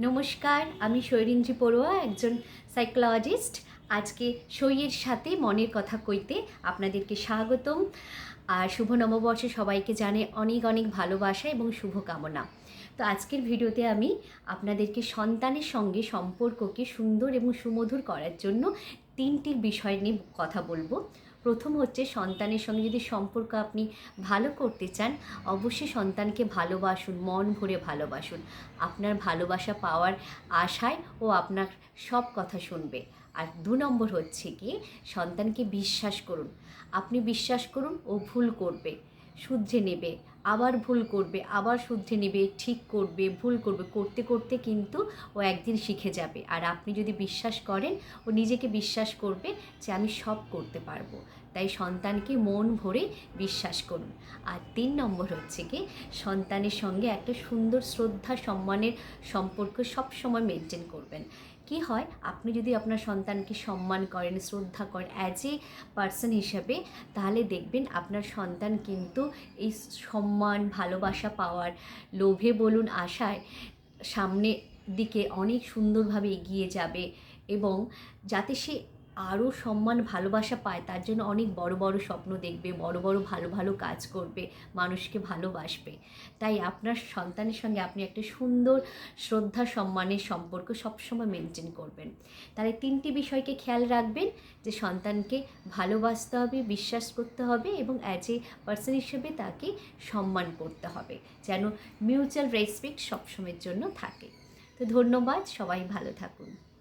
নমস্কার, আমি শৈরিঞ্জি পড়ুয়া, একজন সাইকোলজিস্ট আজকে সইয়ের সাথে মনের কথা কইতে আপনাদেরকে স্বাগতম। আর শুভ নববর্ষে সবাইকে জানে অনেক অনেক ভালোবাসা এবং শুভকামনা। তো আজকের ভিডিওতে আমি আপনাদেরকে সন্তানের সঙ্গে সম্পর্ককে সুন্দর এবং সুমধুর করার জন্য তিনটি বিষয় নিয়ে কথা বলব। প্রথম হচ্ছে সন্তানের সঙ্গে যদি সম্পর্ক আপনি ভালো করতে চান, অবশ্যই সন্তানকে ভালোবাসুন, মন ভরে ভালোবাসুন। আপনার ভালোবাসা পাওয়ার আশায় ও আপনার সব কথা শুনবে। আর দু নম্বর হচ্ছে কি, সন্তানকে বিশ্বাস করুন। আপনি বিশ্বাস করুন ও ভুল করবে, শুধরে নেবে। আবার ভুল করবে, আবার শুদ্ধে নেবে, ঠিক করবে, ভুল করবে, করতে করতে কিন্তু ও একদিন শিখে যাবে। আর আপনি যদি বিশ্বাস করেন, ও নিজেকে বিশ্বাস করবে যে আমি সব করতে পারব। তাই সন্তানকে মন ভরে বিশ্বাস করুন। আর তিন নম্বর হচ্ছে কি, সন্তানের সঙ্গে একটা সুন্দর শ্রদ্ধা, সম্মানের সম্পর্ক সবসময় মেনটেন করবেন। কি হয়, আপনি যদি আপনার সন্তানকে সম্মান করেন, শ্রদ্ধা করেন অ্যাজ এ পার্সন হিসাবে, তাহলে দেখবেন আপনার সন্তান কিন্তু এই সম্মান, ভালোবাসা পাওয়ার লোভে বলুন আশায় সামনে দিকে অনেক সুন্দরভাবে এগিয়ে যাবে এবং যাতে সে আরও সম্মান, ভালোবাসা পায়, তার জন্য অনেক বড় বড় স্বপ্ন দেখবে, বড় বড় ভালো ভালো কাজ করবে, মানুষকে ভালোবাসবে। তাই আপনার সন্তানের সঙ্গে আপনি একটা সুন্দর শ্রদ্ধা, সম্মানের সম্পর্ক সবসময় মেনটেন করবেন। তাহলে তিনটি বিষয়কে খেয়াল রাখবেন, যে সন্তানকে ভালোবাসতে হবে, বিশ্বাস করতে হবে এবং অ্যাজ এ পার্সন হিসেবে তাকে সম্মান করতে হবে, যেন মিউচুয়াল রেসপেক্ট সবসময়ের জন্য থাকে। তো ধন্যবাদ, সবাই ভালো থাকুন।